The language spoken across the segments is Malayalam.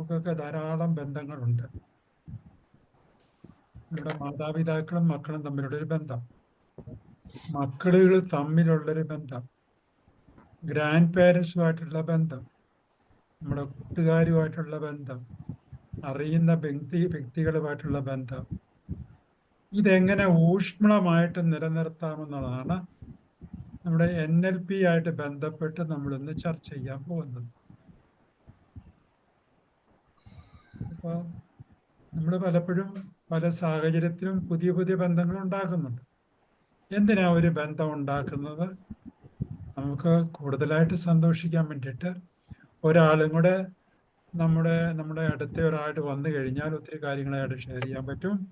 നമുക്കൊക്കെ ധാരാളം ബന്ധങ്ങളുണ്ട്. നമ്മുടെ മാതാപിതാക്കളും മക്കളും തമ്മിലുള്ളൊരു ബന്ധം. മക്കളുകൾ തമ്മിലുള്ളൊരു ബന്ധം. ഗ്രാൻഡ് പേരൻസുമായിട്ടുള്ള ബന്ധം. നമ്മുടെ കൂട്ടുകാരുമായിട്ടുള്ള ബന്ധം. അറിയുന്ന വ്യക്തി വ്യക്തികളുമായിട്ടുള്ള ബന്ധം. ഇതെങ്ങനെ ഊഷ്മളമായിട്ട് നിലനിർത്താമെന്നുള്ളതാണ് നമ്മുടെ എൻ എൽ പി ആയിട്ട് ബന്ധപ്പെട്ട് നമ്മളിന്ന് ചർച്ച ചെയ്യാൻ പോകുന്നത്. അപ്പോൾ നമ്മൾ പലപ്പോഴും പല സാഹചര്യത്തിലും പുതിയ പുതിയ ബന്ധങ്ങൾ ഉണ്ടാക്കുന്നുണ്ട്. എന്തിനാ ഒരു ബന്ധം ഉണ്ടാക്കുന്നത്? നമുക്ക് കൂടുതലായിട്ട് സന്തോഷിക്കാൻ വേണ്ടിയിട്ട് ഒരാളും കൂടെ നമ്മുടെ നമ്മുടെ അടുത്ത ഒരാളായിട്ട് വന്നു കഴിഞ്ഞാൽ ഒത്തിരി കാര്യങ്ങൾ അയാൾ ഷെയർ ചെയ്യാൻ പറ്റും.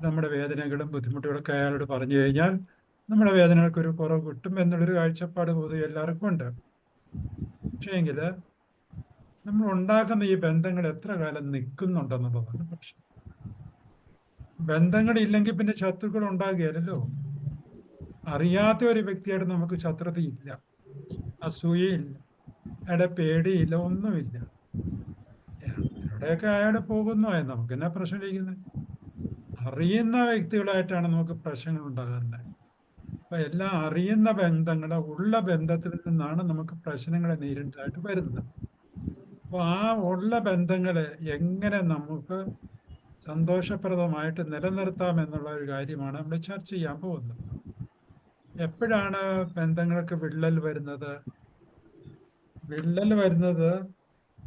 നമ്മുടെ വേദനകളും ബുദ്ധിമുട്ടുകളൊക്കെ അയാളോട് പറഞ്ഞു കഴിഞ്ഞാൽ നമ്മുടെ വേദനകൾക്ക് ഒരു കുറവ് കിട്ടും. എന്നുള്ളൊരു കാഴ്ചപ്പാട് പൊതുവെ എല്ലാവർക്കും ഉണ്ട്. പക്ഷേ എങ്കിൽ നമ്മൾ ഉണ്ടാക്കുന്ന ഈ ബന്ധങ്ങൾ എത്ര കാലം നിൽക്കുന്നുണ്ടെന്നുള്ളതാണ് പ്രശ്നം. ബന്ധങ്ങളില്ലെങ്കിൽ പിന്നെ ശത്രുക്കൾ ഉണ്ടാകുകയല്ലോ അറിയാത്ത ഒരു വ്യക്തിയായിട്ട് നമുക്ക് ശത്രുതയില്ല അസൂയയില്ല. അയാളുടെ പേടിയില്ല. ഒന്നുമില്ല. എവിടെയൊക്കെ അയാൾ പോകുന്നു? ആയ നമുക്ക് എന്നാ പ്രശ്നമിരിക്കുന്നത് അറിയുന്ന വ്യക്തികളായിട്ടാണ് നമുക്ക് പ്രശ്നങ്ങൾ ഉണ്ടാകുന്നത്. അപ്പൊ എല്ലാം അറിയുന്ന ബന്ധങ്ങളെ ഉള്ള ബന്ധത്തിൽ നിന്നാണ് നമുക്ക് പ്രശ്നങ്ങളെ നേരിട്ടായിട്ട് വരുന്നത്. അപ്പോൾ ആ ഉള്ള ബന്ധങ്ങളെ എങ്ങനെ നമുക്ക് സന്തോഷപ്രദമായിട്ട് നിലനിർത്താം എന്നുള്ള ഒരു കാര്യമാണ് നമ്മൾ ചർച്ച ചെയ്യാൻ പോകുന്നത്. എപ്പോഴാണ് ബന്ധങ്ങൾക്ക് വിള്ളൽ വരുന്നത്? വിള്ളൽ വരുന്നത്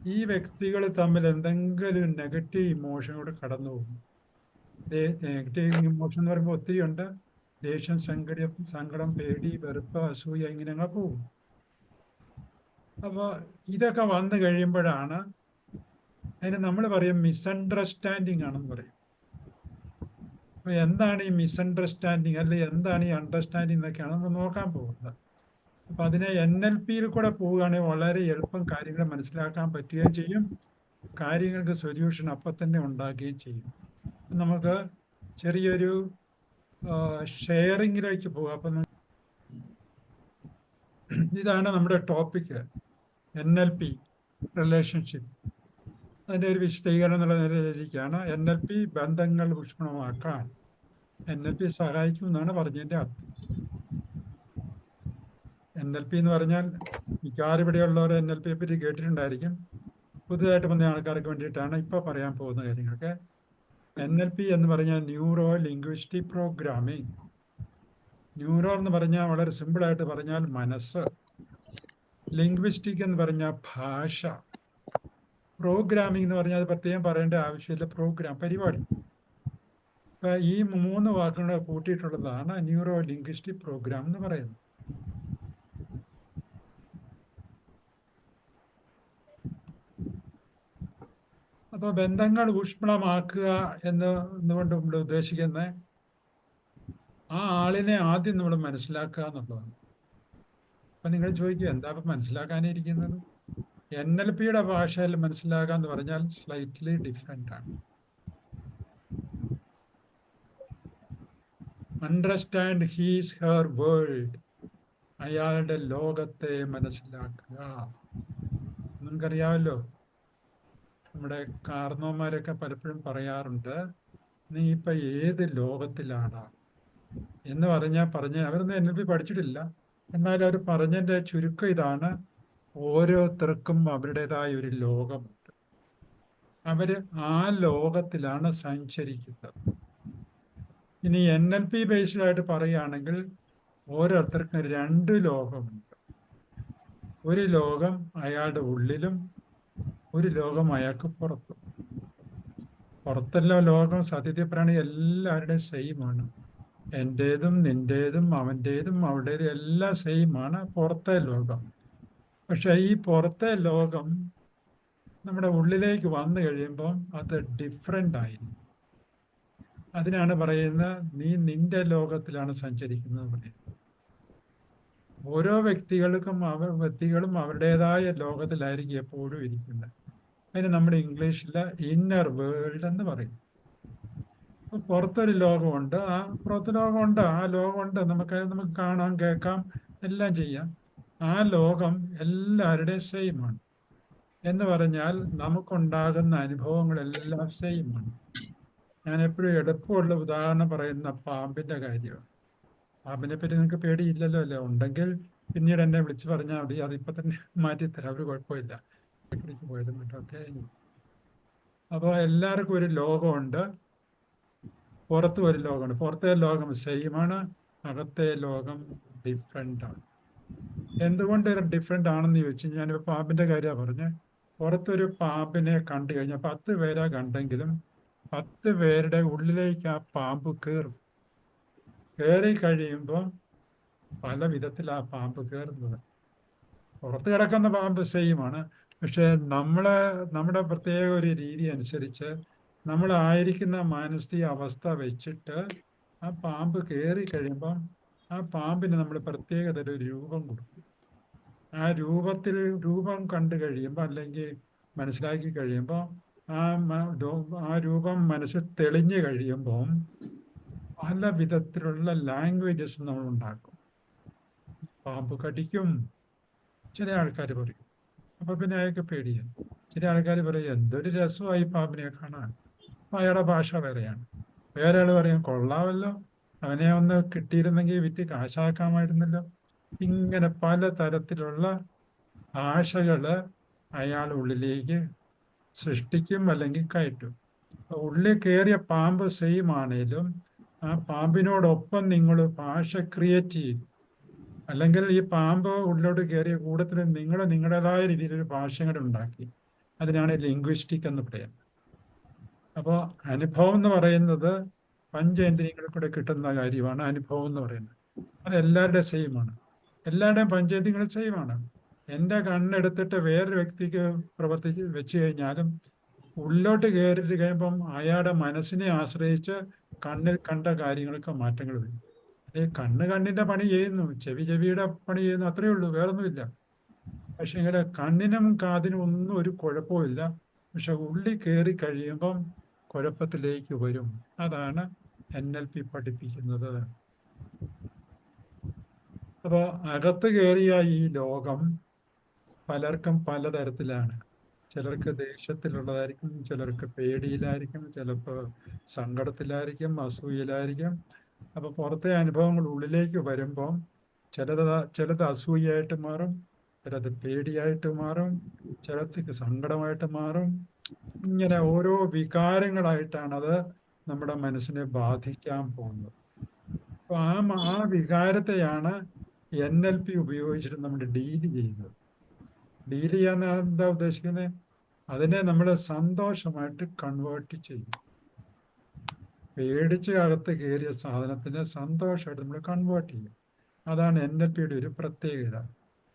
ഈ വ്യക്തികൾ തമ്മിൽ എന്തെങ്കിലും നെഗറ്റീവ് ഇമോഷൻ കൂടെ കടന്നു പോകും നെഗറ്റീവ് ഇമോഷൻ എന്ന് പറയുമ്പോൾ ഒത്തിരി ഉണ്ട് ദേഷ്യം സങ്കടം സങ്കടം പേടി വെറുപ്പ് അസൂയ ഇങ്ങനെ പോകും അപ്പോൾ ഇതൊക്കെ വന്നു കഴിയുമ്പോഴാണ് അതിന് നമ്മൾ പറയും മിസ്അണ്ടർസ്റ്റാൻഡിങ് ആണെന്ന് പറയും. അപ്പോൾ എന്താണ് ഈ മിസ്അണ്ടർസ്റ്റാൻഡിങ് അല്ലെ എന്താണ് ഈ അണ്ടർസ്റ്റാൻഡിങ് എന്നൊക്കെയാണ് നമ്മൾ നോക്കാൻ പോകുന്നത്. അപ്പൊ അതിനെ എൻ എൽ പിയിൽ കൂടെ പോവുകയാണെങ്കിൽ വളരെ എളുപ്പം കാര്യങ്ങൾ മനസ്സിലാക്കാൻ പറ്റുകയും ചെയ്യും. കാര്യങ്ങൾക്ക് സൊല്യൂഷൻ അപ്പം തന്നെ ഉണ്ടാക്കുകയും ചെയ്യും. നമുക്ക് ചെറിയൊരു ഷെയറിങ്ങിലേക്ക് പോകാം. അപ്പം ഇതാണ് നമ്മുടെ topic N L P relationship അതിന്റെ ഒരു വിശദീകരണം എന്നുള്ള നിലയിലിരിക്കുകയാണ്. എൻ എൽ പി ബന്ധങ്ങൾ ഊഷ്മണമാക്കാൻ എൻ എൽ പി സഹായിക്കും എന്നാണ് പറഞ്ഞതിന്റെ അർത്ഥം. എൻ എൽ പി എന്ന് പറഞ്ഞാൽ മിക്കവാറും ഇവിടെയുള്ളവർ എൻ എൽ പിയെ പറ്റി കേട്ടിട്ടുണ്ടായിരിക്കും. പുതുതായിട്ട് വന്ന ആൾക്കാർക്ക് വേണ്ടിയിട്ടാണ് ഇപ്പോൾ പറയാൻ പോകുന്ന കാര്യങ്ങളൊക്കെ. എൻ എൽ പി എന്ന് പറഞ്ഞാൽ ന്യൂറോ ലിംഗ്വിസ്റ്റിക് പ്രോഗ്രാമിംഗ് ന്യൂറോ എന്ന് പറഞ്ഞാൽ വളരെ സിമ്പിളായിട്ട് പറഞ്ഞാൽ മനസ്സ്. ലിംഗ്വിസ്റ്റിക് എന്ന് പറഞ്ഞ ഭാഷ. പ്രോഗ്രാമിംഗ് എന്ന് പറഞ്ഞാൽ അത് പ്രത്യേകം പറയേണ്ട ആവശ്യമില്ല. പ്രോഗ്രാം പരിപാടി. ഇപ്പൊ ഈ മൂന്ന് വാക്കുകളെ കൂട്ടിയിട്ടുള്ളതാണ് ന്യൂറോ ലിംഗ്വിസ്റ്റിക് പ്രോഗ്രാം എന്ന് പറയുന്നത്. അപ്പോൾ ബന്ധങ്ങൾ ഊഷ്മളമാക്കുക എന്ന് എന്നുകൊണ്ട് നമ്മൾ ഉദ്ദേശിക്കുന്നത് ആ ആളിനെ ആദ്യം നമ്മൾ മനസ്സിലാക്കുക എന്നുള്ളതാണ്. അപ്പൊ നിങ്ങൾ ചോദിക്കും എന്താ ഇപ്പൊ മനസ്സിലാക്കാനിരിക്കുന്നത്? എൻ എൽ പിയുടെ ഭാഷയിൽ മനസ്സിലാക്കുക എന്ന് പറഞ്ഞാൽ സ്ലൈറ്റ്ലി ഡിഫറെന്റ് ആണ്. അണ്ടർസ്റ്റാൻഡ് ഹീസ് ഹെർ വേൾഡ് അയാളുടെ ലോകത്തെ മനസ്സിലാക്കുക. നിങ്ങൾക്കറിയാമല്ലോ നമ്മുടെ കാർന്നോമാരൊക്കെ പലപ്പോഴും പറയാറുണ്ട് നീ ഇപ്പൊ ഏത് ലോകത്തിലാണ്? എന്ന് പറഞ്ഞാൽ പറഞ്ഞ അവരൊന്നും എൻ എൽ പി പഠിച്ചിട്ടില്ല. എന്നാൽ അവർ പറഞ്ഞതിന്റെ ചുരുക്കം ഇതാണ്. ഓരോരുത്തർക്കും അവരുടേതായ ഒരു ലോകമുണ്ട്. അവർ ആ ലോകത്തിലാണ് സഞ്ചരിക്കുന്നത്. ഇനി എൻ എൽ പി ബേസ്ഡായിട്ട് പറയുകയാണെങ്കിൽ ഓരോരുത്തർക്കും രണ്ട് ലോകമുണ്ട്. ഒരു ലോകം അയാളുടെ ഉള്ളിലും ഒരു ലോകം അയാൾക്ക് പുറത്തും. പുറത്തെല്ലാം ലോകം സത്യത്തിൽ പറയുകയാണെങ്കിൽ എല്ലാവരുടെയും സെയിം ആണ്. എന്റേതും നിന്റേതും അവന്റേതും അവളുടേതും എല്ലാം സെയിമാണ് പുറത്തെ ലോകം. പക്ഷെ ഈ പുറത്തെ ലോകം നമ്മുടെ ഉള്ളിലേക്ക് വന്നു കഴിയുമ്പം അത് ഡിഫറെന്റ് ആയി അതിനാണ് പറയുന്നത് നീ നിന്റെ ലോകത്തിലാണ് സഞ്ചരിക്കുന്നത് പറയുന്നത് ഓരോ വ്യക്തികൾക്കും അവർ വ്യക്തികളും അവരുടേതായ ലോകത്തിലായിരിക്കും എപ്പോഴും ഇരിക്കുന്നത്. അതിന് നമ്മുടെ ഇംഗ്ലീഷിൽ ഇന്നർ വേൾഡ് എന്ന് പറയും. പുറത്തൊരു ലോകമുണ്ട്. ആ പുറത്ത് ലോകമുണ്ട് ആ ലോകമുണ്ട്. നമുക്ക് നമുക്ക് കാണാം കേൾക്കാം എല്ലാം ചെയ്യാം. ആ ലോകം എല്ലാവരുടെയും സെയിമാണ് എന്ന് പറഞ്ഞാൽ നമുക്കുണ്ടാകുന്ന അനുഭവങ്ങളെല്ലാം സെയിമാണ് ഞാൻ എപ്പോഴും എളുപ്പമുള്ള ഉദാഹരണം പറയുന്ന പാമ്പിന്റെ കാര്യമാണ്. പാമ്പിനെ പറ്റി നിങ്ങൾക്ക് പേടിയില്ലല്ലോ അല്ലേ? ഉണ്ടെങ്കിൽ പിന്നീട് എന്നെ വിളിച്ചു പറഞ്ഞാൽ മതി. അതിപ്പോ തന്നെ മാറ്റിത്തരാം ഒരു കുഴപ്പമില്ല. പിടിച്ച് കേട്ടോ. ഓക്കെ അപ്പോൾ എല്ലാവർക്കും ഒരു ലോകമുണ്ട്. പുറത്തും ഒരു ലോകമുണ്ട്. പുറത്തെ ലോകം സെയിമാണ് അകത്തെ ലോകം ഡിഫറെന്റ് ആണ്. എന്തുകൊണ്ട് ഡിഫറെന്റ് ആണെന്ന് ചോദിച്ചു ഞാനിപ്പോൾ പാമ്പിന്റെ കാര്യമാണ് പറഞ്ഞത് പുറത്തൊരു പാമ്പിനെ കണ്ടു കഴിഞ്ഞാൽ പത്ത് പേരാ കണ്ടെങ്കിലും പത്ത് പേരുടെ ഉള്ളിലേക്ക് ആ പാമ്പ് കയറും കയറി കഴിയുമ്പോൾ പല വിധത്തിൽ ആ പാമ്പ് കയറുന്നത് പുറത്ത് കിടക്കുന്ന പാമ്പ് സെയിമാണ് പക്ഷേ നമ്മളെ നമ്മുടെ പ്രത്യേക ഒരു രീതി അനുസരിച്ച് നമ്മളായിരിക്കുന്ന മാനസിക അവസ്ഥ വെച്ചിട്ട് ആ പാമ്പ് കയറി കഴിയുമ്പം ആ പാമ്പിന് നമ്മൾ പ്രത്യേകത ഒരു രൂപം കൊടുക്കും. ആ രൂപത്തിൽ രൂപം കണ്ടു കഴിയുമ്പോൾ അല്ലെങ്കിൽ മനസ്സിലാക്കി കഴിയുമ്പോൾ ആ ആ രൂപം മനസ്സിൽ തെളിഞ്ഞു കഴിയുമ്പം പല വിധത്തിലുള്ള ലാംഗ്വേജസ് നമ്മൾ ഉണ്ടാക്കും. പാമ്പ് കടിക്കും ചില ആൾക്കാർ പറയും. അപ്പൊ പിന്നെ അയാൾക്ക് പേടിയാണ്. ചില ആൾക്കാർ പറയും എന്തൊരു രസമായി പാമ്പിനെ കാണാൻ. അയാളുടെ ഭാഷ വേറെയാണ്. വേറെ ആൾ പറയും കൊള്ളാമല്ലോ അവനെ ഒന്ന് കിട്ടിയിരുന്നെങ്കിൽ വിറ്റ് കാശാക്കാമായിരുന്നല്ലോ. ഇങ്ങനെ പല തരത്തിലുള്ള ഭാഷകൾ അയാൾ ഉള്ളിലേക്ക് സൃഷ്ടിക്കും അല്ലെങ്കിൽ കയറ്റും. ഉള്ളിൽ കയറിയ പാമ്പ് സെയിം ആണേലും ആ പാമ്പിനോടൊപ്പം നിങ്ങൾ ഭാഷ ക്രിയേറ്റ് ചെയ്തു അല്ലെങ്കിൽ ഈ പാമ്പ് ഉള്ളിലോട്ട് കയറിയ കൂടത്തിൽ നിങ്ങൾ നിങ്ങളുടേതായ രീതിയിലൊരു ഭാഷകൾ ഉണ്ടാക്കി. അതിനാണ് ലിംഗ്വിസ്റ്റിക് എന്ന് പറയുന്നത് അപ്പോൾ അനുഭവം എന്ന് പറയുന്നത് പഞ്ചേന്ദ്രിയങ്ങളിൽ കൂടെ കിട്ടുന്ന കാര്യമാണ് അനുഭവം എന്ന് പറയുന്നത്. അത് എല്ലാവരുടെയും സെയിമാണ് എല്ലാവരുടെയും പഞ്ചേന്ദ്രിയങ്ങൾ സെയിമാണ് എന്റെ കണ്ണെടുത്തിട്ട് വേറൊരു വ്യക്തിക്ക് പ്രവർത്തിച്ച് വെച്ച് കഴിഞ്ഞാലും ഉള്ളോട്ട് കയറിയിട്ട് കഴിയുമ്പം അയാളുടെ മനസ്സിനെ ആശ്രയിച്ച് കണ്ണിൽ കണ്ട കാര്യങ്ങൾക്ക് മാറ്റങ്ങൾ വരും. അതേ കണ്ണ് കണ്ണിന്റെ പണി ചെയ്യുന്നു ചെവി ചെവിയുടെ പണി ചെയ്യുന്നു അത്രയേ ഉള്ളൂ വേറൊന്നുമില്ല. പക്ഷെ ഇങ്ങനെ കണ്ണിനും കാതിനും ഒന്നും ഒരു കുഴപ്പമില്ല പക്ഷെ ഉള്ളി കയറി കഴിയുമ്പം കുഴപ്പത്തിലേക്ക് വരും. അതാണ് എൻ എൽ പി പഠിപ്പിക്കുന്നത്. അപ്പോൾ അകത്ത് കയറിയ ഈ ലോകം പലർക്കും പലതരത്തിലാണ്. ചിലർക്ക് ദേഷ്യത്തിലുള്ളതായിരിക്കും ചിലർക്ക് പേടിയിലായിരിക്കും ചിലപ്പോൾ സങ്കടത്തിലായിരിക്കും അസൂയയിലായിരിക്കും. അപ്പോൾ പുറത്തെ അനുഭവങ്ങൾ ഉള്ളിലേക്ക് വരുമ്പം ചിലത് ചിലത് അസൂയായിട്ട് മാറും ചിലത് പേടിയായിട്ട് മാറും ചിലത്തേക്ക് സങ്കടമായിട്ട് മാറും. ഇങ്ങനെ ഓരോ വികാരങ്ങളായിട്ടാണ് അത് നമ്മുടെ മനസ്സിനെ ബാധിക്കാൻ പോകുന്നത്. അപ്പൊ ആ ആ വികാരത്തെയാണ് എൻ എൽ പി ഉപയോഗിച്ചിട്ട് നമ്മൾ ഡീൽ ചെയ്യുന്നത്. ഡീൽ ചെയ്യാൻ എന്താ ഉദ്ദേശിക്കുന്നത് അതിനെ നമ്മൾ സന്തോഷമായിട്ട് കൺവേർട്ട് ചെയ്യും. പേടിച്ച് അകത്ത് കയറിയ സാധനത്തിനെ സന്തോഷമായിട്ട് നമ്മൾ കൺവേർട്ട് ചെയ്യും. അതാണ് എൻ എൽ പിയുടെ ഒരു പ്രത്യേകത.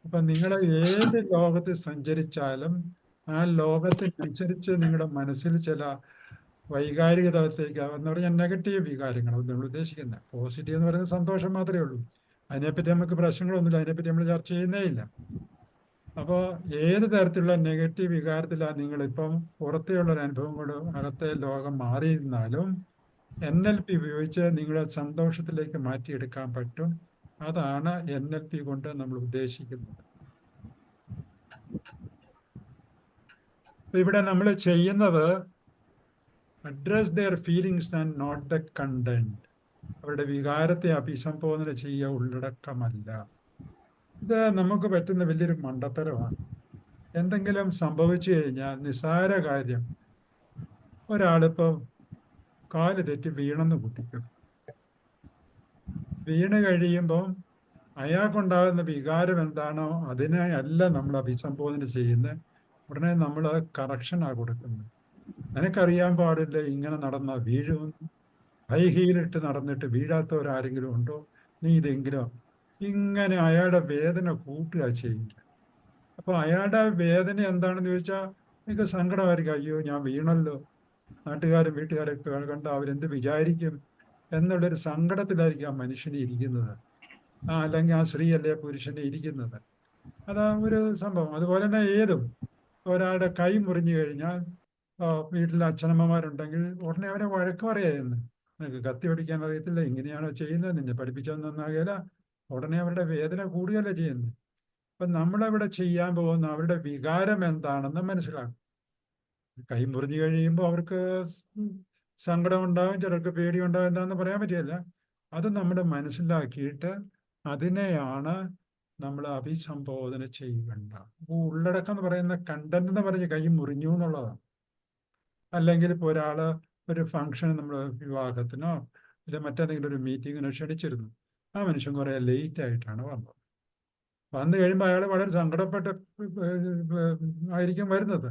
അപ്പൊ നിങ്ങൾ ഏത് ലോകത്ത് സഞ്ചരിച്ചാലും ആ ലോകത്തിനനുസരിച്ച് നിങ്ങളുടെ മനസ്സിൽ ചില വൈകാരിക തലത്തേക്ക് എന്ന് പറഞ്ഞാൽ നെഗറ്റീവ് വികാരങ്ങൾ നമ്മൾ ഉദ്ദേശിക്കുന്നത് പോസിറ്റീവ് എന്ന് പറയുന്നത് സന്തോഷം മാത്രമേ ഉള്ളൂ. അതിനെപ്പറ്റി നമുക്ക് പ്രശ്നങ്ങളൊന്നുമില്ല. അതിനെപ്പറ്റി നമ്മൾ ചർച്ച ചെയ്യുന്നേ ഇല്ല. അപ്പോൾ ഏത് തരത്തിലുള്ള നെഗറ്റീവ് വികാരത്തിലാണ് നിങ്ങളിപ്പം പുറത്തെയുള്ള ഒരു അനുഭവം കൊണ്ട് അകത്തെ ലോകം മാറിയിരുന്നാലും എൻ എൽ പി ഉപയോഗിച്ച് നിങ്ങളെ സന്തോഷത്തിലേക്ക് മാറ്റിയെടുക്കാൻ പറ്റും. അതാണ് എൻ എൽ പി കൊണ്ട് നമ്മൾ ഉദ്ദേശിക്കുന്നത്. ഇവിടെ നമ്മൾ ചെയ്യുന്നത് address their feelings and not the content അവരുടെ വികാരത്തെ അഭിസംബോധന ചെയ്യുക ഉള്ളടക്കമല്ല. ഇത് നമുക്ക് പറ്റുന്ന വലിയൊരു മണ്ടത്തരമാണ്. എന്തെങ്കിലും സംഭവിച്ചു കഴിഞ്ഞാൽ നിസ്സാര കാര്യം. ഒരാളിപ്പം കാൽ തെറ്റി വീണെന്ന് കുട്ടിക്കും വീണ് കഴിയുമ്പോൾ അയാൾക്കുണ്ടാകുന്ന വികാരം എന്താണോ അതിനെ അല്ല നമ്മൾ അഭിസംബോധന ചെയ്യുന്നത്. ഉടനെ നമ്മൾ കറക്ഷനാണ് കൊടുക്കുന്നത് നിനക്കറിയാൻ പാടില്ല ഇങ്ങനെ നടന്ന വീഴുമെന്ന്. ഹൈ ഹീലിട്ട് നടന്നിട്ട് വീഴാത്തവരാരെങ്കിലും ഉണ്ടോ? നീ ഇതെങ്കിലും? ഇങ്ങനെ അയാളുടെ വേദന കൂട്ടുക ചെയ്യില്ല അപ്പൊ അയാളുടെ വേദന എന്താണെന്ന് ചോദിച്ചാൽ എനിക്ക് സങ്കടമായിരിക്കും. അയ്യോ ഞാൻ വീണല്ലോ. നാട്ടുകാരും വീട്ടുകാരൊക്കെ കണ്ട അവരെന്ത് വിചാരിക്കും? എന്നുള്ളൊരു സങ്കടത്തിലായിരിക്കും ആ മനുഷ്യനെ ഇരിക്കുന്നത്. ആ അല്ലെങ്കിൽ ആ സ്ത്രീ അല്ലെ പുരുഷനെ ഇരിക്കുന്നത്. അതാ ഒരു സംഭവം. അതുപോലെ തന്നെ ഏതും. ഒരാളുടെ കൈ മുറിഞ്ഞു കഴിഞ്ഞാൽ വീട്ടിൽ അച്ഛനമ്മമാരുണ്ടെങ്കിൽ ഉടനെ അവരെ വഴക്ക് പറയായിരുന്നു. നിനക്ക് കത്തി പിടിക്കാൻ അറിയത്തില്ല ഇങ്ങനെയാണോ ചെയ്യുന്നത്? നിന്നെ പഠിപ്പിച്ചത് നന്നാകില്ല ഉടനെ അവരുടെ വേദന കൂടുകയല്ല ചെയ്യുന്നത്? അപ്പൊ നമ്മളവിടെ ചെയ്യാൻ പോകുന്ന അവരുടെ വികാരം എന്താണെന്ന് മനസ്സിലാക്കും. കൈ മുറിഞ്ഞു കഴിയുമ്പോൾ അവർക്ക് സങ്കടം ഉണ്ടാവും ചിലർക്ക് പേടി ഉണ്ടാവും എന്താണെന്ന് പറയാൻ പറ്റില്ല. അത് നമ്മൾ മനസ്സിലാക്കിയിട്ട് അതിനെയാണ് നമ്മൾ അഭിസംബോധന ചെയ്യേണ്ട. ഉള്ളടക്കം എന്ന് പറയുന്ന കണ്ടന്റ് എന്ന് പറഞ്ഞ് കൈ മുറിഞ്ഞു എന്നുള്ളതാണ്. അല്ലെങ്കിൽ ഇപ്പോൾ ഒരാൾ ഒരു ഫംഗ്ഷൻ നമ്മൾ വിവാഹത്തിനോ ഇല്ല മറ്റേതെങ്കിലും ഒരു മീറ്റിങ്ങിനോ ക്ഷണിച്ചിരുന്നു. ആ മനുഷ്യൻ കുറേ ലേറ്റ് ആയിട്ടാണ് വന്നത്. വന്നു കഴിയുമ്പോൾ അയാൾ വളരെ സങ്കടപ്പെട്ട ആയിരിക്കും വരുന്നത്.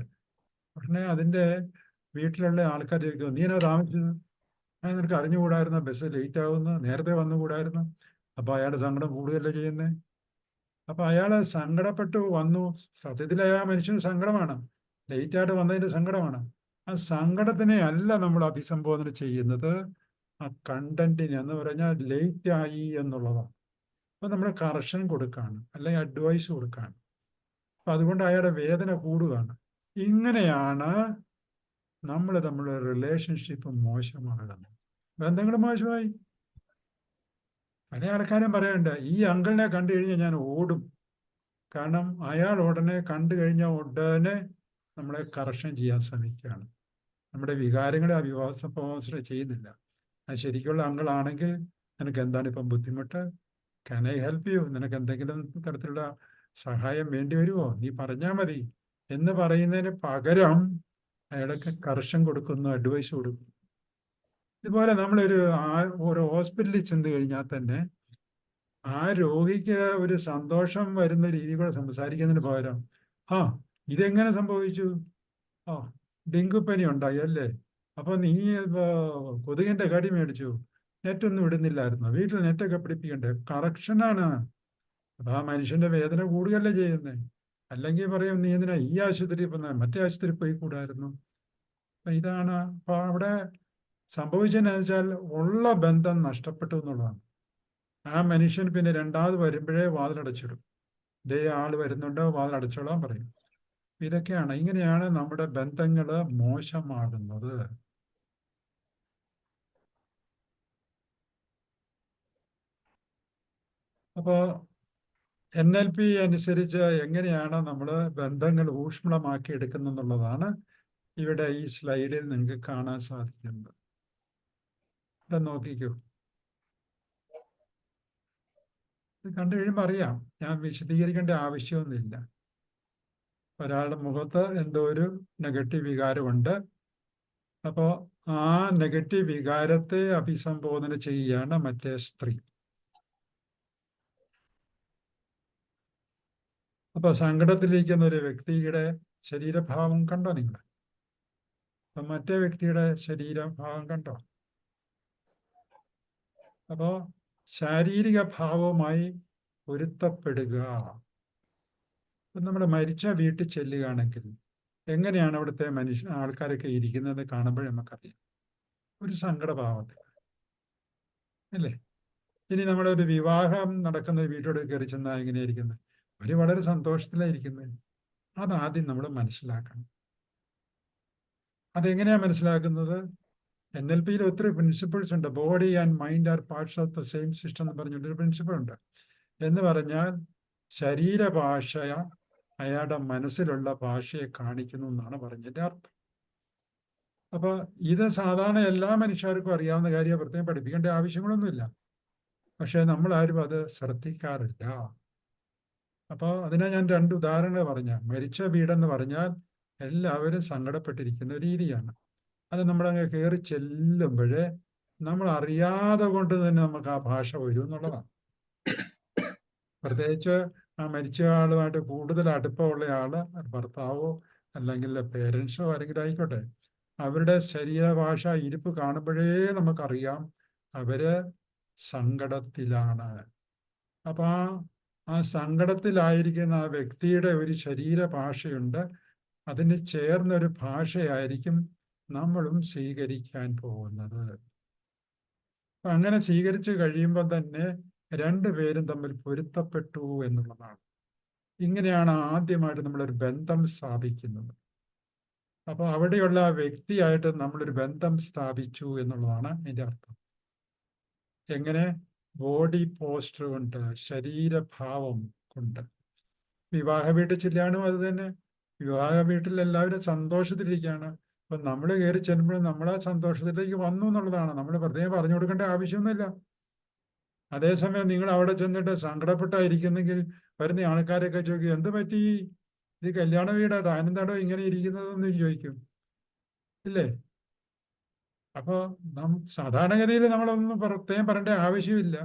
ഉടനെ അതിന്റെ വീട്ടിലുള്ള ആൾക്കാർ ചോദിക്കും നീ എന്നാ താമസിച്ചത്? ഞാൻ നിനക്ക് അറിഞ്ഞുകൂടായിരുന്നു ബസ് ലേറ്റ് ആവുന്നു നേരത്തെ വന്നുകൂടായിരുന്നു. അപ്പോൾ അയാളുടെ സങ്കടം കൂടുകയല്ലേ ചെയ്യുന്നത് അപ്പൊ അയാൾ സങ്കടപ്പെട്ടു വന്നു. സത്യത്തിൽ ആ മനുഷ്യന് സങ്കടമാണ്. ലേറ്റായിട്ട് വന്നതിന്റെ സങ്കടമാണ്. ആ സങ്കടത്തിനെ അല്ല നമ്മൾ അഭിസംബോധന ചെയ്യുന്നത്. ആ കണ്ടന്റിന് എന്ന് പറഞ്ഞാൽ ലേറ്റ് ആയി എന്നുള്ളതാണ്. അപ്പൊ നമ്മൾ കറക്ഷൻ കൊടുക്കാണ്. അല്ലെങ്കിൽ അഡ്വൈസ് കൊടുക്കാണ്. അപ്പൊ അതുകൊണ്ട് അയാളുടെ വേദന കൂടുകയാണ്. ഇങ്ങനെയാണ് നമ്മൾ തമ്മിലുള്ള റിലേഷൻഷിപ്പ് മോശമാകുന്നത്. ബന്ധങ്ങൾ മോശമായി. പല ആൾക്കാരും പറയണ്ട ഈ അങ്കിളിനെ കണ്ടു കഴിഞ്ഞാൽ ഞാൻ ഓടും. കാരണം അയാൾ ഉടനെ കണ്ടു കഴിഞ്ഞാൽ ഉടനെ നമ്മളെ കറക്ഷൻ ചെയ്യാൻ ശ്രമിക്കുകയാണ്. നമ്മുടെ വികാരങ്ങളെ അഭിവാസ ചെയ്യുന്നില്ല. അത് ശരിക്കുള്ള അങ്കിളാണെങ്കിൽ നിനക്ക് എന്താണ് ഇപ്പം ബുദ്ധിമുട്ട്? ക്യാൻ ഐ ഹെൽപ്പ് യു നിനക്ക് എന്തെങ്കിലും തരത്തിലുള്ള സഹായം വേണ്ടി വരുമോ? നീ പറഞ്ഞാൽ മതി. എന്ന് പറയുന്നതിന് പകരം അയാൾക്ക് കറക്ഷൻ കൊടുക്കുന്നു അഡ്വൈസ് കൊടുക്കുന്നു. ഇതുപോലെ നമ്മളൊരു ഒരു ഹോസ്പിറ്റലിൽ ചെന്ന് കഴിഞ്ഞാൽ തന്നെ ആ രോഗിക്ക് ഒരു സന്തോഷം വരുന്ന രീതി കൂടെ സംസാരിക്കുന്നതിന് പകരം ആ ഇതെങ്ങനെ സംഭവിച്ചു? ആ ഡെങ്കുപ്പനി ഉണ്ടായി അല്ലേ? അപ്പൊ നീ കൊതുകിന്റെ കടി മേടിച്ചു നെറ്റൊന്നും ഇടുന്നില്ലായിരുന്നു. വീട്ടിൽ നെറ്റൊക്കെ പിടിപ്പിക്കണ്ടേ? കറക്ഷനാണ് അപ്പൊ ആ മനുഷ്യന്റെ വേദന കൂടുകയല്ലേ ചെയ്യുന്നത് അല്ലെങ്കിൽ പറയും നീ എന്തിനാ ഈ ആശുപത്രി മറ്റേ ആശുപത്രി പോയി കൂടായിരുന്നു? ഇതാണ്. അപ്പൊ അവിടെ സംഭവിച്ചതെന്ന് വെച്ചാൽ ഉള്ള ബന്ധം നഷ്ടപ്പെട്ടു എന്നുള്ളതാണ്. ആ മനുഷ്യൻ പിന്നെ രണ്ടാമത് വരുമ്പോഴേ വാതിലടച്ചിടും. ഇതേ ആൾ വരുന്നുണ്ട്? വാതിലടച്ചോളാൻ പറയും. ഇതൊക്കെയാണ്. ഇങ്ങനെയാണ് നമ്മുടെ ബന്ധങ്ങൾ മോശമാകുന്നത്. അപ്പോൾ എൻ എൽ പി അനുസരിച്ച് എങ്ങനെയാണ് നമ്മൾ ബന്ധങ്ങൾ ഊഷ്മളമാക്കി എടുക്കുന്നെന്നുള്ളതാണ് ഇവിടെ ഈ സ്ലൈഡിൽ നിങ്ങൾക്ക് കാണാൻ സാധിക്കുന്നത്. ഇവിടെ നോക്കിക്കൂ. കണ്ടു കഴിയുമ്പോൾ അറിയാം ഞാൻ വിശദീകരിക്കേണ്ട ആവശ്യമൊന്നുമില്ല. ഒരാളുടെ മുഖത്ത് എന്തോ ഒരു നെഗറ്റീവ് വികാരമുണ്ട്. അപ്പോൾ ആ നെഗറ്റീവ് വികാരത്തെ അഭിസംബോധന ചെയ്യുകയാണ് മറ്റേ സ്ത്രീ. അപ്പൊ സങ്കടത്തിലിരിക്കുന്ന ഒരു വ്യക്തിയുടെ ശരീരഭാവം കണ്ടോ നിങ്ങൾ? അപ്പൊ മറ്റേ വ്യക്തിയുടെ ശരീരഭാവം കണ്ടോ? അപ്പോ ശാരീരിക ഭാവവുമായി പൊരുത്തപ്പെടുക. നമ്മൾ മരിച്ച വീട്ടിൽ ചെല്ലുകയാണെങ്കിൽ എങ്ങനെയാണ് അവിടുത്തെ മനുഷ്യ ആൾക്കാരൊക്കെ ഇരിക്കുന്നത് കാണുമ്പോഴേ നമുക്കറിയാം. ഒരു സങ്കടഭാവത്തിൽ. അല്ലേ? ഇനി നമ്മുടെ ഒരു വിവാഹം നടക്കുന്ന ഒരു വീട്ടോട് കയറി ചെന്നാൽ എങ്ങനെയായിരിക്കുന്നത് അവർ വളരെ സന്തോഷത്തിലായിരിക്കുന്നത് അതാദ്യം നമ്മൾ മനസ്സിലാക്കണം. അതെങ്ങനെയാ മനസ്സിലാക്കുന്നത്? എൻ എൽ പിയിൽ ഒത്തിരി പ്രിൻസിപ്പിൾസ് ഉണ്ട്. Body and mind are parts of the same system എന്ന് പറഞ്ഞൊരു പ്രിൻസിപ്പിൾ ഉണ്ട്. എന്ന് പറഞ്ഞാൽ ശരീരഭാഷ അയാളുടെ മനസ്സിലുള്ള ഭാഷയെ കാണിക്കുന്നു എന്നാണ് പറഞ്ഞതിന്റെ അർത്ഥം. അപ്പൊ ഇത് സാധാരണ എല്ലാ മനുഷ്യർക്കും അറിയാവുന്ന കാര്യം പ്രത്യേകം പഠിപ്പിക്കേണ്ട ആവശ്യങ്ങളൊന്നുമില്ല. പക്ഷെ നമ്മൾ ആരും അത് ശ്രദ്ധിക്കാറില്ല. അപ്പോൾ അതിനെ ഞാൻ രണ്ട് ഉദാഹരണങ്ങൾ പറഞ്ഞ. മരിച്ച വീടെന്ന് പറഞ്ഞാൽ എല്ലാവരും സങ്കടപ്പെട്ടിരിക്കുന്ന രീതിയാണ്. അത് നമ്മളങ്ങ് കയറി ചെല്ലുമ്പോൾ നമ്മൾ അറിയാതെ കൊണ്ട് തന്നെ നമുക്ക് ആ ഭാഷ വരും എന്നുള്ളതാണ്. പ്രത്യേകിച്ച് ആ മരിച്ച ആളുമായിട്ട് കൂടുതൽ അടുപ്പമുള്ള ആൾ ഭർത്താവോ അല്ലെങ്കിൽ പേരൻസോ ആരെങ്കിലും ആയിക്കോട്ടെ അവരുടെ ശരീരഭാഷ ഇരിപ്പ് കാണുമ്പോഴേ നമുക്കറിയാം അവർ സങ്കടത്തിലാണ്. അപ്പൊ ആ ആ സങ്കടത്തിലായിരിക്കുന്ന ആ വ്യക്തിയുടെ ഒരു ശരീരഭാഷയുണ്ട്. അതിന് ചേർന്നൊരു ഭാഷയായിരിക്കും നമ്മളും സ്വീകരിക്കാൻ പോകുന്നത്. അങ്ങനെ സ്വീകരിച്ചു കഴിയുമ്പോൾ തന്നെ രണ്ടുപേരും തമ്മിൽ പൊരുത്തപ്പെട്ടു എന്നുള്ളതാണ്. ഇങ്ങനെയാണ് ആദ്യമായിട്ട് നമ്മളൊരു ബന്ധം സ്ഥാപിക്കുന്നത്. അപ്പോൾ അവിടെയുള്ള വ്യക്തിയായിട്ട് നമ്മളൊരു ബന്ധം സ്ഥാപിച്ചു എന്നുള്ളതാണ് എന്റെ അർത്ഥം. എങ്ങനെ? ബോഡി പോസ്റ്റർ കൊണ്ട് ശരീരഭാവം കൊണ്ട്. വിവാഹ വീട്ടിൽ ചെല്ലുകയാണും അത് തന്നെ. വിവാഹ വീട്ടിൽ എല്ലാവരും സന്തോഷത്തിലിരിക്കുകയാണ്. അപ്പൊ നമ്മൾ കയറി ചെല്ലുമ്പോൾ നമ്മൾ ആ സന്തോഷത്തിലേക്ക് വന്നു എന്നുള്ളതാണ്. നമ്മൾ പ്രത്യേകം പറഞ്ഞു കൊടുക്കേണ്ട ആവശ്യമൊന്നുമില്ല. അതേസമയം നിങ്ങൾ അവിടെ ചെന്നിട്ട് സങ്കടപ്പെട്ടായിരിക്കുന്നെങ്കിൽ വരുന്ന ആൾക്കാരൊക്കെ ചോദിക്കും എന്ത് പറ്റി? ഇത് കല്യാണ വീടാ താനെന്താണോ ഇങ്ങനെ ഇരിക്കുന്നതെന്ന് ചോദിക്കും. ഇല്ലേ? അപ്പോൾ നം സാധാരണഗതിയിൽ നമ്മളൊന്നും പ്രത്യേകം പറയേണ്ട ആവശ്യമില്ല.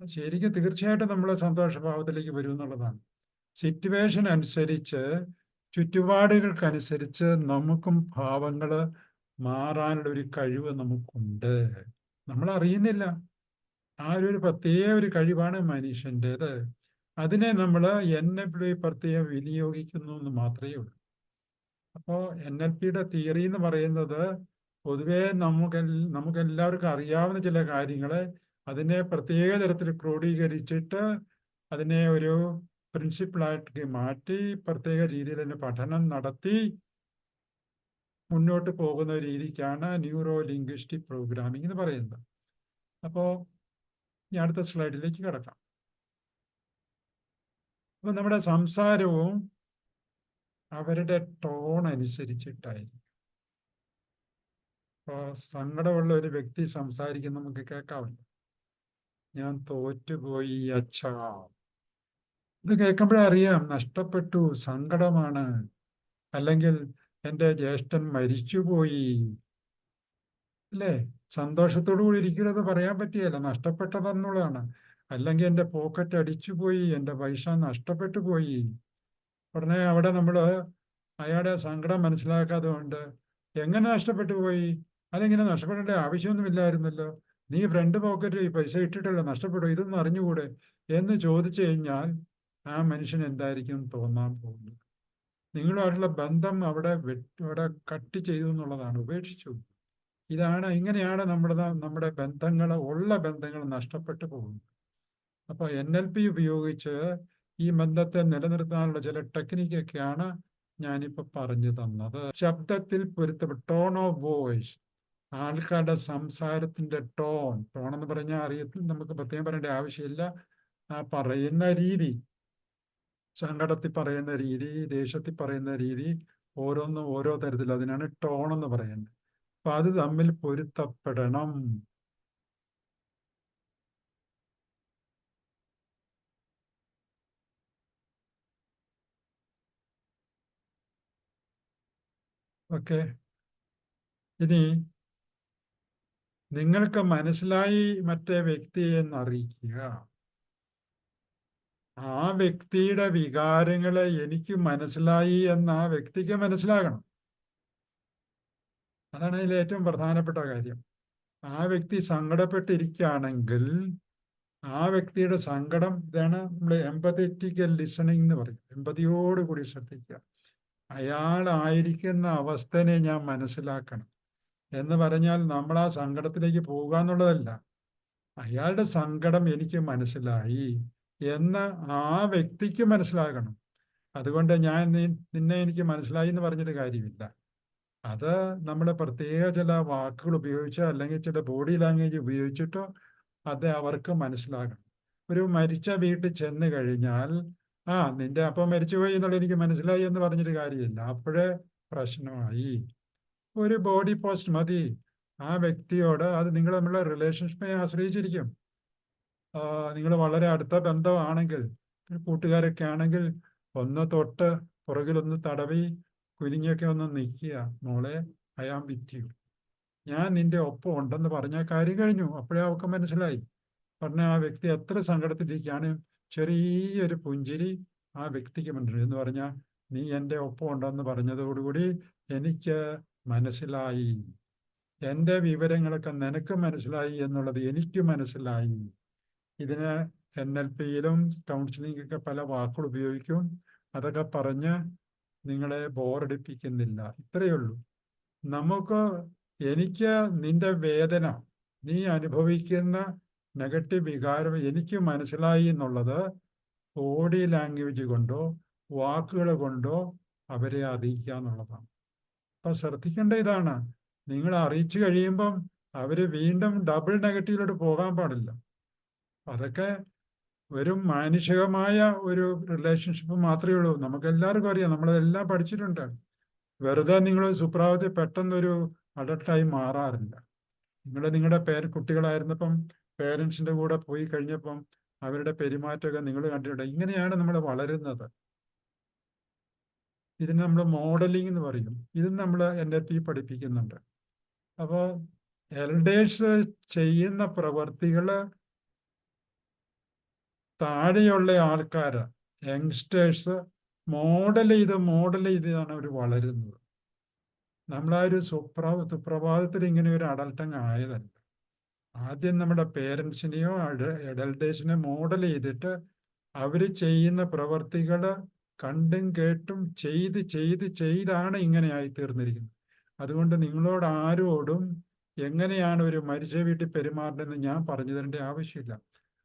ശരിക്കും തീർച്ചയായിട്ടും നമ്മളെ സന്തോഷഭാവത്തിലേക്ക് വരും എന്നുള്ളതാണ്. സിറ്റുവേഷൻ അനുസരിച്ച് ചുറ്റുപാടുകൾക്കനുസരിച്ച് നമുക്കും ഭാവങ്ങൾ മാറാനുള്ള ഒരു കഴിവ് നമുക്കുണ്ട്. നമ്മൾ അറിയുന്നില്ല ആ ഒരു പ്രത്യേക ഒരു കഴിവാണ് മനുഷ്യന്റെത്. അതിനെ നമ്മൾ എൻ എൽ പി പ്രത്യേകം വിനിയോഗിക്കുന്നു എന്ന് മാത്രമേ ഉള്ളൂ. അപ്പോൾ എൻ എൽ പിയുടെ തിയറി എന്ന് പറയുന്നത് പൊതുവെ നമുക്ക് നമുക്ക് എല്ലാവർക്കും അറിയാവുന്ന ചില കാര്യങ്ങളെ അതിനെ പ്രത്യേക തരത്തിൽ ക്രോഡീകരിച്ചിട്ട് അതിനെ ഒരു പ്രിൻസിപ്പിളായിട്ട് മാറ്റി പ്രത്യേക രീതിയിൽ തന്നെ പഠനം നടത്തി മുന്നോട്ട് പോകുന്ന രീതിക്കാണ് ന്യൂറോ ലിംഗ്വിസ്റ്റിക് പ്രോഗ്രാമിംഗ് എന്ന് പറയുന്നത്. അപ്പോൾ ഞാൻ അടുത്ത സ്ലൈഡിലേക്ക് കിടക്കാം. അപ്പൊ നമ്മുടെ സംസാരവും അവരുടെ ടോൺ അനുസരിച്ചിട്ടായിരിക്കും. ഇപ്പോൾ സങ്കടമുള്ള ഒരു വ്യക്തി സംസാരിക്കുന്ന നമുക്ക് കേൾക്കാമല്ലോ. ഞാൻ തോറ്റുപോയി അച്ഛാ. ഇത് കേൾക്കുമ്പോഴേ അറിയാം നഷ്ടപ്പെട്ടു സങ്കടമാണ്. അല്ലെങ്കിൽ എന്റെ ജ്യേഷ്ഠൻ മരിച്ചുപോയി. അല്ലേ? സന്തോഷത്തോടു കൂടി ഇരിക്കുന്നത് പറയാൻ പറ്റിയല്ല. നഷ്ടപ്പെട്ടതെന്നുള്ളതാണ്. അല്ലെങ്കിൽ എന്റെ പോക്കറ്റ് അടിച്ചുപോയി എന്റെ പൈസ നഷ്ടപ്പെട്ടു പോയി ഉടനെ അവിടെ നമ്മൾ അയാളുടെ സങ്കടം മനസ്സിലാക്കാതെ കൊണ്ട് എങ്ങനെ നഷ്ടപ്പെട്ടു പോയി അതെങ്ങനെ നഷ്ടപ്പെടേണ്ട ആവശ്യമൊന്നുമില്ലായിരുന്നല്ലോ. നീ ഫ്രണ്ട് പോക്കറ്റ് ഈ പൈസ ഇട്ടിട്ടല്ലോ നഷ്ടപ്പെട്ടു ഇതൊന്നും അറിഞ്ഞുകൂടെ? എന്ന് ചോദിച്ചു കഴിഞ്ഞാൽ ആ മനുഷ്യൻ എന്തായിരിക്കും തോന്നാൻ പോകുന്നത്? നിങ്ങളുമായിട്ടുള്ള ബന്ധം അവിടെ അവിടെ കട്ട് ചെയ്തു എന്നുള്ളതാണ് ഉപേക്ഷിച്ചു. ഇതാണ് ഇങ്ങനെയാണ് നമ്മുടെ നമ്മുടെ ബന്ധങ്ങൾ ഉള്ള ബന്ധങ്ങൾ നഷ്ടപ്പെട്ടു പോകുന്നത്. അപ്പോൾ എൻ എൽ പി ഉപയോഗിച്ച് ഈ ബന്ധത്തെ നിലനിർത്താനുള്ള ചില ടെക്നിക്കൊക്കെയാണ് ഞാനിപ്പോൾ പറഞ്ഞു തന്നത്. ശബ്ദത്തിൽ പൊരുത്തപ്പെട്ട ടോൺ ഓഫ് വോയിസ് ആൾക്കാരുടെ സംസാരത്തിന്റെ ടോൺ ടോൺ എന്ന് പറഞ്ഞാൽ അറിയത്തിൽ നമുക്ക് പ്രത്യേകം പറയേണ്ട ആവശ്യമില്ല. ആ പറയുന്ന രീതി സങ്കടത്തിൽ പറയുന്ന രീതി ദേഷ്യത്തിൽ പറയുന്ന രീതി ഓരോന്നും ഓരോ തരത്തിൽ അതിനാണ് ടോൺ എന്ന് പറയുന്നത്. അപ്പൊ അത് തമ്മിൽ പൊരുത്തപ്പെടണം. ഓക്കെ. ഇനി നിങ്ങൾക്ക് മനസ്സിലായി മറ്റേ വ്യക്തിയെ എന്ന് അറിയിക്കുക. ആ വ്യക്തിയുടെ വികാരങ്ങളെ എനിക്ക് മനസ്സിലായി എന്ന് ആ വ്യക്തിക്ക് മനസ്സിലാകണം. അതാണ് അതിൽ ഏറ്റവും പ്രധാനപ്പെട്ട കാര്യം. ആ വ്യക്തി സങ്കടപ്പെട്ടിരിക്കുകയാണെങ്കിൽ ആ വ്യക്തിയുടെ സങ്കടം ഇതാണ് നമ്മൾ എമ്പതറ്റിക്കൽ ലിസണിങ് എന്ന് പറയും. എമ്പതിയോട് കൂടി ശ്രദ്ധിക്കുക. അയാളായിരിക്കുന്ന അവസ്ഥനെ ഞാൻ മനസ്സിലാക്കണം എന്ന് പറഞ്ഞാൽ നമ്മൾ ആ സങ്കടത്തിലേക്ക് പോകുക എന്നുള്ളതല്ല. അയാളുടെ സങ്കടം എനിക്ക് മനസ്സിലായി. എന്ന് ആ വ്യക്തിക്ക് മനസ്സിലാകണം. അതുകൊണ്ട് ഞാൻ നിന്നെ എനിക്ക് മനസ്സിലായി എന്ന് പറഞ്ഞിട്ട് കാര്യമില്ല. അത് നമ്മൾ പ്രത്യേക ചില വാക്കുകൾ ഉപയോഗിച്ചോ അല്ലെങ്കിൽ ചില ബോഡി ലാംഗ്വേജ് ഉപയോഗിച്ചിട്ടോ അത് അവർക്ക് മനസ്സിലാകണം. ഒരു മരിച്ച വീട്ടിൽ ചെന്ന് കഴിഞ്ഞാൽ ആ നിന്റെ അപ്പം മരിച്ചുപോയി എന്നുള്ളത് എനിക്ക് മനസ്സിലായി എന്ന് പറഞ്ഞിട്ട് കാര്യമില്ല. അപ്പോഴേ പ്രശ്നമായി. ഒരു ബോഡി പോസ്റ്റ് മതി. ആ വ്യക്തിയോട് അത് നിങ്ങൾ തമ്മിലുള്ള റിലേഷൻഷിപ്പിനെ ആശ്രയിച്ചിരിക്കും. നിങ്ങൾ വളരെ അടുത്ത ബന്ധമാണെങ്കിൽ കൂട്ടുകാരൊക്കെ ആണെങ്കിൽ ഒന്ന് തൊട്ട് പുറകിലൊന്ന് തടവി കുനിഞ്ഞൊക്കെ ഒന്ന് നിൽക്കുക. മോളെ അയാം വിത്ത് യു ഞാൻ നിന്റെ ഒപ്പം ഉണ്ടെന്ന് പറഞ്ഞ കാര്യം കഴിഞ്ഞു. അപ്പോഴേ അവൾക്ക് മനസ്സിലായി. പറഞ്ഞ ആ വ്യക്തി എത്ര സങ്കടത്തിലിരിക്കുകയാണ്. ചെറിയൊരു പുഞ്ചിരി ആ വ്യക്തിക്ക് മനസ്സിലായി എന്ന് പറഞ്ഞാൽ നീ എന്റെ ഒപ്പം ഉണ്ടെന്ന് പറഞ്ഞതോടുകൂടി എനിക്ക് മനസ്സിലായി. എന്റെ വിവരങ്ങളൊക്കെ നിനക്ക് മനസ്സിലായി എന്നുള്ളത് എനിക്ക് മനസ്സിലായി. ഇതിന് എൻ എൽ പിയിലും കൗൺസിലിംഗൊക്കെ പല വാക്കുകൾ ഉപയോഗിക്കും. അതൊക്കെ പറഞ്ഞ് നിങ്ങളെ ബോറടിപ്പിക്കുന്നില്ല. ഇത്രയേ ഉള്ളൂ. നമുക്ക് എനിക്ക് നിന്റെ വേദന നീ അനുഭവിക്കുന്ന നെഗറ്റീവ് വികാരം എനിക്ക് മനസ്സിലായി എന്നുള്ളത് ബോഡി ലാംഗ്വേജ് കൊണ്ടോ വാക്കുകൾ കൊണ്ടോ അവരെ അറിയിക്കുക എന്നുള്ളതാണ്. അപ്പൊ ശ്രദ്ധിക്കേണ്ട ഇതാണ്. നിങ്ങൾ അറിയിച്ചു കഴിയുമ്പം അവർ വീണ്ടും ഡബിൾ നെഗറ്റീവിലോട്ട് പോകാൻ പാടില്ല. അതൊക്കെ ഒരു മാനുഷികമായ ഒരു റിലേഷൻഷിപ്പ് മാത്രമേ ഉള്ളൂ. നമുക്ക് എല്ലാവർക്കും അറിയാം. നമ്മളെല്ലാം പഠിച്ചിട്ടുണ്ട്. വെറുതെ നിങ്ങൾ സുപ്രാവത്തിൽ പെട്ടെന്നൊരു അഡൾട്ടായി മാറാറില്ല. നിങ്ങൾ നിങ്ങളുടെ പേര കുട്ടികളായിരുന്നപ്പം പേരൻസിന്റെ കൂടെ പോയി കഴിഞ്ഞപ്പം അവരുടെ പെരുമാറ്റമൊക്കെ നിങ്ങൾ കണ്ടിട്ടുണ്ട്. ഇങ്ങനെയാണ് നമ്മൾ വളരുന്നത്. ഇതിന് നമ്മൾ മോഡലിംഗ് എന്ന് പറയും. ഇതും നമ്മൾ എൻ എൽ പി പഠിപ്പിക്കുന്നുണ്ട്. അപ്പോൾ എൽഡേഴ്സ് ചെയ്യുന്ന പ്രവർത്തികൾ താഴെയുള്ള ആൾക്കാർ യങ്സ്റ്റേഴ്സ് മോഡൽ ചെയ്ത് മോഡൽ ചെയ്താണ് അവർ വളരുന്നത്. നമ്മളാ ഒരു സുപ്ര സുപ്രഭാതത്തിൽ ഇങ്ങനെ ഒരു അഡൽട്ടങ് ആയതല്ല. ആദ്യം നമ്മുടെ പേരൻസിനെയോ അഡൽട്ടേഴ്സിനെ മോഡൽ ചെയ്തിട്ട് അവർ ചെയ്യുന്ന പ്രവർത്തികൾ കണ്ടും കേട്ടും ചെയ്ത് ചെയ്ത് ചെയ്താണ് ഇങ്ങനെ ആയിത്തീർന്നിരിക്കുന്നത് അതുകൊണ്ട് നിങ്ങളോട് ആരോടും എങ്ങനെയാണ് ഒരു മരിച്ച വീട്ടിൽ പെരുമാറേണ്ടതെന്ന് ഞാൻ പറഞ്ഞു തരേണ്ട ആവശ്യമില്ല.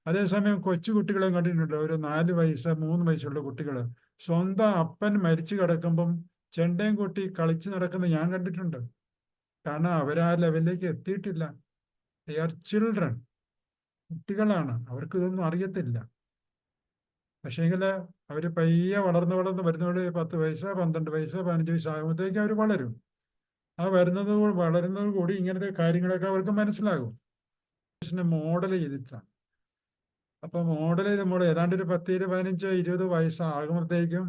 അതേസമയം കൊച്ചു കുട്ടികളെ കണ്ടിട്ടുണ്ട്. ഒരു നാല് വയസ്സ് മൂന്ന് വയസ്സുള്ള കുട്ടികൾ സ്വന്തം അപ്പൻ മരിച്ചു കിടക്കുമ്പം ചെണ്ടയും കൊട്ടി കളിച്ചു നടക്കുന്ന ഞാൻ കണ്ടിട്ടുണ്ട്. കാരണം അവരാ ലെവലിലേക്ക് എത്തിയിട്ടില്ല. ദേ ആർ ചിൽഡ്രൻ കുട്ടികളാണ്. അവർക്ക് ഇതൊന്നും അറിയത്തില്ല. പക്ഷേങ്കിൽ അവർ പയ്യെ വളർന്ന് വളർന്ന് വരുന്നതോടെ പത്ത് വയസ്സ് പന്ത്രണ്ട് വയസ്സ് പതിനഞ്ച് വയസ്സ് ആകുമ്പോഴത്തേക്ക് അവർ വളരും. ആ വരുന്നത് വളരുന്നത് കൂടി ഇങ്ങനത്തെ കാര്യങ്ങളൊക്കെ അവർക്ക് മനസ്സിലാകും. മോഡൽ ചെയ്തിട്ടാണ്. അപ്പൊ മോഡൽ നമ്മൾ ഏതാണ്ട് ഒരു പത്ത് പതിനഞ്ചോ ഇരുപത് വയസ്സാകുമ്പോഴത്തേക്കും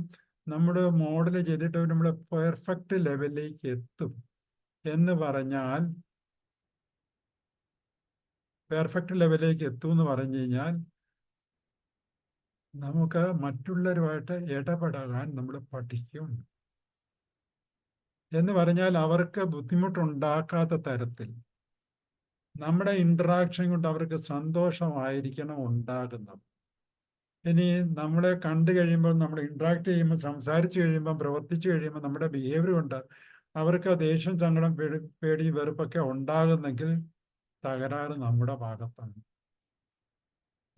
നമ്മുടെ മോഡൽ ചെയ്തിട്ട് നമ്മൾ പെർഫെക്റ്റ് ലെവലിലേക്ക് എത്തും. എന്ന് പറഞ്ഞാൽ പെർഫെക്റ്റ് ലെവലിലേക്ക് എത്തും എന്ന് പറഞ്ഞു കഴിഞ്ഞാൽ നമുക്ക് മറ്റുള്ളവരുമായിട്ട് ഇടപെടാൻ നമ്മൾ പഠിക്കും. എന്ന് പറഞ്ഞാൽ അവർക്ക് ബുദ്ധിമുട്ടുണ്ടാക്കാത്ത തരത്തിൽ. നമ്മുടെ ഇൻട്രാക്ഷൻ കൊണ്ട് അവർക്ക് സന്തോഷമായിരിക്കണം ഉണ്ടാകുന്നത്. ഇനി നമ്മളെ കണ്ടു കഴിയുമ്പോൾ നമ്മൾ ഇൻട്രാക്ട് ചെയ്യുമ്പോൾ സംസാരിച്ചു കഴിയുമ്പോൾ പ്രവർത്തിച്ചു കഴിയുമ്പോൾ നമ്മുടെ ബിഹേവിയർ കൊണ്ട് അവർക്ക് ദേഷ്യം സങ്കടം പേടി പേടി വെറുപ്പൊക്കെ ഉണ്ടാകുന്നെങ്കിൽ തകരാറ് നമ്മുടെ ഭാഗത്താണ്.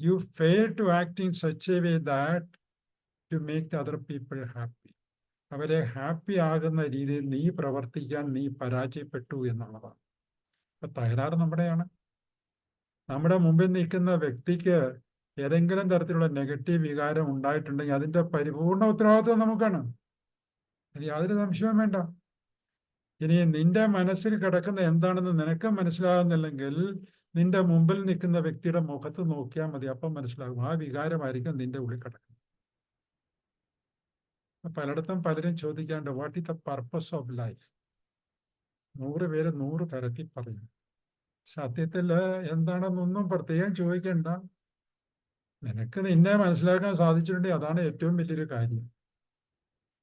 You fail to act in such a way that to make other people happy അവരെ ഹാപ്പി ആകുന്ന രീതിയിൽ നീ പ്രവർത്തിക്കാൻ നീ പരാജയപ്പെട്ടു എന്നുള്ളതാണ്. തകരാറ് നമ്മുടെയാണ്. നമ്മുടെ മുമ്പിൽ നിൽക്കുന്ന വ്യക്തിക്ക് ഏതെങ്കിലും തരത്തിലുള്ള നെഗറ്റീവ് വികാരം ഉണ്ടായിട്ടുണ്ടെങ്കിൽ അതിന്റെ പരിപൂർണ ഉത്തരവാദിത്വം നമുക്കാണ്. അത് യാതൊരു സംശയവും വേണ്ട. ഇനി നിന്റെ മനസ്സിൽ കിടക്കുന്ന എന്താണെന്ന് നിനക്ക് മനസ്സിലാകുന്നില്ലെങ്കിൽ നിന്റെ മുമ്പിൽ നിൽക്കുന്ന വ്യക്തിയുടെ മുഖത്ത് നോക്കിയാൽ മതി. അപ്പം മനസ്സിലാകും. ആ വികാരമായിരിക്കും നിന്റെ ഉള്ളിൽ കിടക്കുന്നത്. പലയിടത്തും പലരും ചോദിക്കാണ്ട് what is the purpose of life നൂറ് പേര് നൂറ് തരത്തിൽ പറയും. സത്യത്തിൽ എന്താണെന്നൊന്നും പ്രത്യേകം ചോദിക്കണ്ട. നിനക്ക് നിന്നെ മനസ്സിലാക്കാൻ സാധിച്ചിട്ടുണ്ടെങ്കിൽ അതാണ് ഏറ്റവും വലിയൊരു കാര്യം.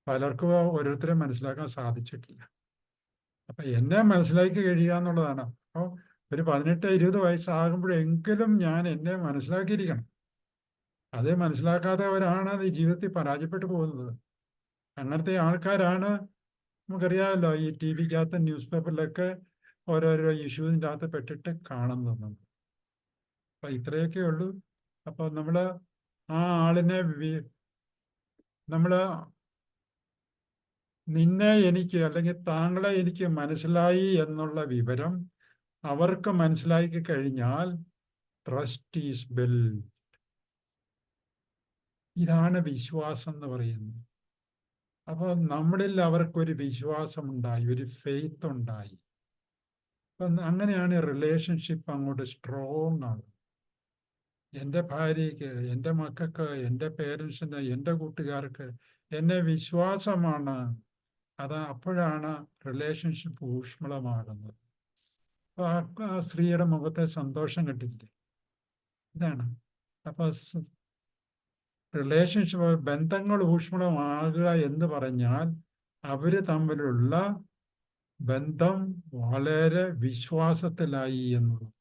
പലർക്കും ഓരോരുത്തരെയും മനസ്സിലാക്കാൻ സാധിച്ചിട്ടില്ല. അപ്പൊ എന്നെ മനസ്സിലാക്കി കഴിയുക എന്നുള്ളതാണ്. അപ്പോൾ ഒരു പതിനെട്ട് ഇരുപത് വയസ്സാകുമ്പോഴെങ്കിലും ഞാൻ എന്നെ മനസ്സിലാക്കിയിരിക്കണം. അത് മനസ്സിലാക്കാത്തവരാണ് ഈ ജീവിതത്തിൽ പരാജയപ്പെട്ടു പോകുന്നത്. അങ്ങനത്തെ ആൾക്കാരാണ് നമുക്കറിയാമല്ലോ ഈ ടി വിക്കകത്ത് ന്യൂസ് പേപ്പറിലൊക്കെ ഓരോരോ ഇഷ്യൂസിന്റെ അകത്ത് പെട്ടിട്ട് കാണുന്നത്. അപ്പൊ ഇത്രയൊക്കെ ഉള്ളൂ. അപ്പോൾ നമ്മൾ ആ ആളിനെ നമ്മൾ നിന്നെ എനിക്ക് അല്ലെങ്കിൽ താങ്കളെ എനിക്ക് മനസ്സിലായി എന്നുള്ള വിവരം അവർക്ക് മനസ്സിലാക്കി കഴിഞ്ഞാൽ ട്രസ്റ്റ് ഈസ് ബിൽ ഇതാണ് വിശ്വാസം എന്ന് പറയുന്നത്. അപ്പോൾ നമ്മളിൽ അവർക്കൊരു വിശ്വാസം ഉണ്ടായി ഒരു ഫെയ്ത്ത് ഉണ്ടായി. അപ്പം അങ്ങനെയാണ് റിലേഷൻഷിപ്പ് അങ്ങോട്ട് സ്ട്രോങ് ആകും എന്റെ ഭാര്യക്ക് എന്റെ മക്കൾക്ക് എന്റെ പേരൻസിന് എന്റെ കൂട്ടുകാർക്ക് എന്നെ വിശ്വാസമാണ്. അത് അപ്പോഴാണ് റിലേഷൻഷിപ്പ് ഊഷ്മളമാകുന്നത്. അപ്പോൾ ആ സ്ത്രീയുടെ മുഖത്തെ സന്തോഷം കിട്ടില്ലേ ഇതാണ്. അപ്പോൾ റിലേഷൻഷിപ്പ് ബന്ധങ്ങൾ ഊഷ്മളമാകുക എന്ന് പറഞ്ഞാൽ അവർ തമ്മിലുള്ള ബന്ധം വളരെ വിശ്വാസത്തിലായി എന്നുള്ളത്